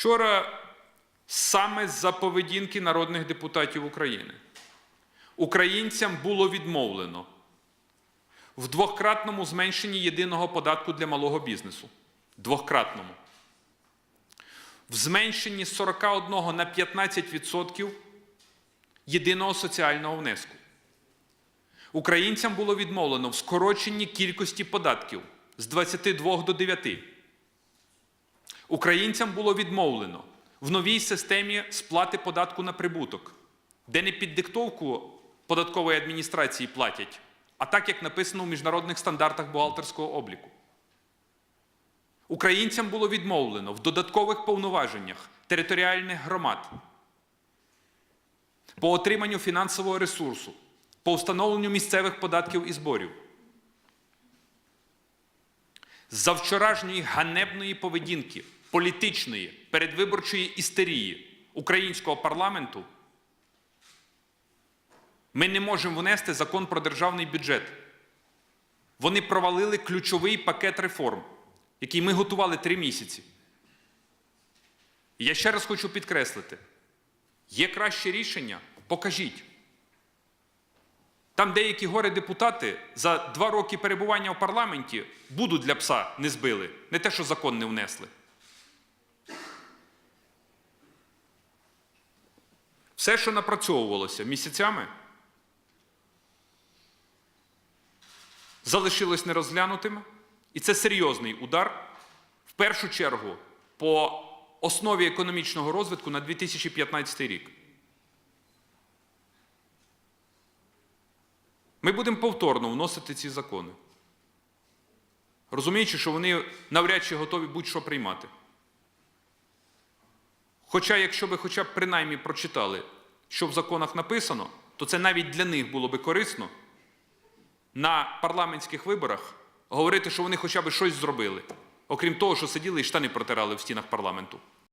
Вчора саме за поведінки народних депутатів України українцям було відмовлено в двократному зменшенні єдиного податку для малого бізнесу. Двократному. В зменшенні з 41 на 15% єдиного соціального внеску. Українцям було відмовлено в скороченні кількості податків з 22 до 9. Українцям було відмовлено в новій системі сплати податку на прибуток, де не під диктовку податкової адміністрації платять, а так, як написано у міжнародних стандартах бухгалтерського обліку. Українцям було відмовлено в додаткових повноваженнях територіальних громад по отриманню фінансового ресурсу, по встановленню місцевих податків і зборів. За вчорашньої ганебної поведінки, політичної, передвиборчої істерії українського парламенту ми не можемо внести закон про державний бюджет. Вони провалили ключовий пакет реформ, який ми готували три місяці. Я ще раз хочу підкреслити: є краще рішення, покажіть. Там деякі горе депутати за два роки перебування в парламенті буду для пса не збили, не те, що закон не внесли. Все, що напрацьовувалося місяцями, залишилось нерозглянутим, і це серйозний удар, в першу чергу, по основі економічного розвитку на 2015 рік. Ми будемо повторно вносити ці закони, розуміючи, що вони навряд чи готові будь-що приймати. Хоча, якщо би хоча б принаймні прочитали, що в законах написано, то це навіть для них було би корисно на парламентських виборах говорити, що вони хоча б щось зробили, окрім того, що сиділи і штани протирали в стінах парламенту.